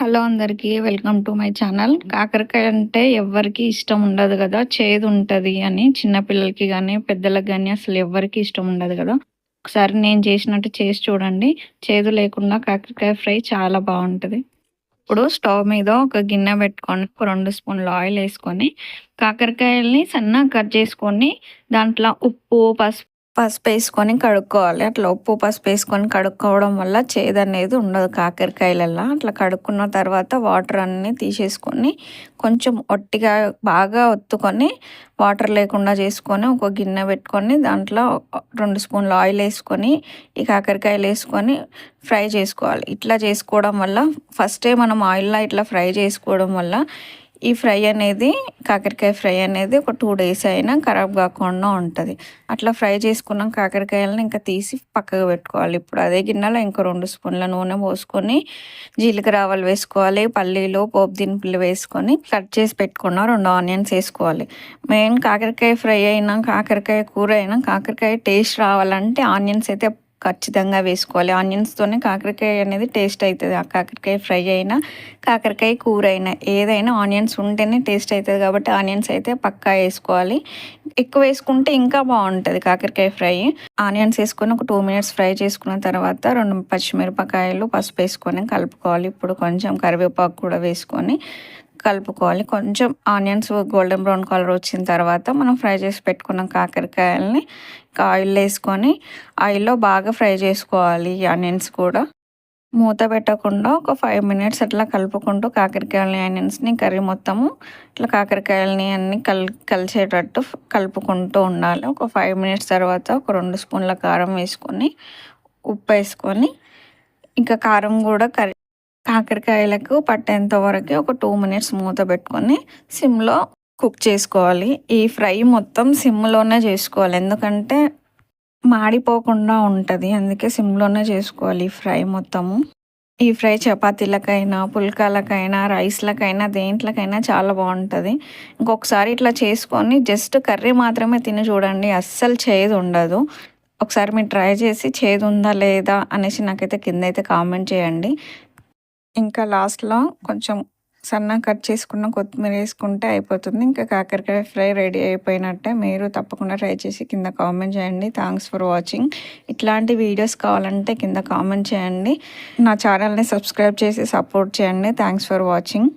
Hello అందరికీ welcome to my channel. కాకరకాయ అంటే ఎవరికి ఇష్టం ఉండదు కదా చేదు ఉంటుంది అని చిన్నపిల్లలకి కానీ పెద్దలకు కానీ అసలు ఎవరికి ఇష్టం ఉండదు కదా. ఒకసారి నేను చేసినట్టు చేసి చూడండి. చేదు లేకుండా కాకరకాయ ఫ్రై చాలా బాగుంటుంది. ఇప్పుడు స్టవ్ మీద ఒక గిన్నె పెట్టుకొని ఒక రెండు స్పూన్లు ఆయిల్ వేసుకొని కాకరకాయల్ని సన్నగా కట్ చేసుకొని దాంట్లో ఉప్పు పసుపు పసుపు వేసుకొని కడుక్కోవాలి. అట్లా ఉప్పు పసుపు వేసుకొని కడుక్కోవడం వల్ల చేదు అనేది ఉండదు కాకరకాయలలో అట్లా కడుక్కున్న తర్వాత వాటర్ అన్నీ తీసేసుకొని కొంచెం ఒట్టిగా బాగా ఒత్తుకొని వాటర్ లేకుండా చేసుకొని ఒక గిన్నె పెట్టుకొని దాంట్లో రెండు స్పూన్లు ఆయిల్ వేసుకొని ఈ కాకరకాయలు వేసుకొని ఫ్రై చేసుకోవాలి. ఇట్లా చేసుకోవడం వల్ల ఫస్టే మనం ఆయిల్లో ఇట్లా ఫ్రై చేసుకోవడం వల్ల ఈ ఫ్రై అనేది కాకరకాయ ఫ్రై అనేది ఒక టూ డేస్ అయినా ఖరాబ్ కాకుండా ఉంటుంది. అట్లా ఫ్రై చేసుకున్న కాకరకాయలను ఇంకా తీసి పక్కకు పెట్టుకోవాలి. ఇప్పుడు అదే గిన్నెలో ఇంకో రెండు స్పూన్ల నూనె పోసుకొని జీలకర్ర ఆవాలు వేసుకోవాలి పల్లీలు పోపు దినుపులు వేసుకొని కట్ చేసి పెట్టుకున్న రెండు ఆనియన్స్ వేసుకోవాలి. మెయిన్ కాకరకాయ ఫ్రై అయినా కాకరకాయ కూర అయినా కాకరకాయ టేస్ట్ రావాలంటే ఆనియన్స్ అయితే ఖచ్చితంగా వేసుకోవాలి. ఆనియన్స్తోనే కాకరకాయ అనేది టేస్ట్ అవుతుంది ఆ కాకరకాయ ఫ్రై అయినా కాకరకాయ కూర అయినా ఏదైనా ఆనియన్స్ ఉంటేనే టేస్ట్ అవుతుంది కాబట్టి ఆనియన్స్ అయితే పక్కా వేసుకోవాలి. ఎక్కువ వేసుకుంటే ఇంకా బాగుంటుంది కాకరకాయ ఫ్రై. ఆనియన్స్ వేసుకొని ఒక టూ మినిట్స్ ఫ్రై చేసుకున్న తర్వాత రెండు పచ్చిమిరపకాయలు పసుపు వేసుకొని కలుపుకోవాలి. ఇప్పుడు కొంచెం కరివేపాకు కూడా వేసుకొని కలుపుకోవాలి. కొంచెం ఆనియన్స్ గోల్డెన్ బ్రౌన్ కలర్ వచ్చిన తర్వాత మనం ఫ్రై చేసి పెట్టుకున్న కాకరకాయలని ఆయిల్ వేసుకొని ఆయిల్లో బాగా ఫ్రై చేసుకోవాలి ఈ ఆనియన్స్ కూడా. మూత పెట్టకుండా ఒక ఫైవ్ మినిట్స్ అట్లా కలుపుకుంటూ కాకరకాయలని ఆనియన్స్ని కర్రీ మొత్తము ఇట్లా కాకరకాయలని అన్ని కల్ కలిసేటట్టు కలుపుకుంటూ ఉండాలి. ఒక ఫైవ్ మినిట్స్ తర్వాత ఒక రెండు స్పూన్ల కారం వేసుకొని ఉప్పు వేసుకొని ఇంకా కారం కూడా కర్రీ కాకరకాయలకు పట్టేంత వరకు ఒక టూ మినిట్స్ మూత పెట్టుకొని సిమ్లో కుక్ చేసుకోవాలి. ఈ ఫ్రై మొత్తం సిమ్లోనే చేసుకోవాలి. ఎందుకంటే మాడిపోకుండా ఉంటుంది. అందుకే సిమ్లోనే చేసుకోవాలి ఈ ఫ్రై మొత్తము. ఈ ఫ్రై చపాతీలకైనా పుల్కాలకైనా రైస్లకైనా దేంట్లకైనా చాలా బాగుంటుంది. ఇంకొకసారి ఇట్లా చేసుకొని జస్ట్ కర్రీ మాత్రమే తిని చూడండి. అస్సలు చేదు ఉండదు. ఒకసారి మీరు ట్రై చేసి చేదు ఉందా లేదా అనేసి నాకైతే కింద అయితే కామెంట్ చేయండి. ఇంకా లాస్ట్లో కొంచెం సన్నగా కట్ చేసుకున్న కొత్తిమీర వేసుకుంటే అయిపోతుంది. ఇంకా కాకరకాయ ఫ్రై రెడీ అయిపోయినట్టే మీరు తప్పకుండా ట్రై చేసి కింద కామెంట్ చేయండి. థ్యాంక్స్ ఫర్ వాచింగ్ ఇట్లాంటి వీడియోస్ కావాలంటే కింద కామెంట్ చేయండి. నా ఛానల్ని సబ్స్క్రైబ్ చేసి సపోర్ట్ చేయండి. Thanks for watching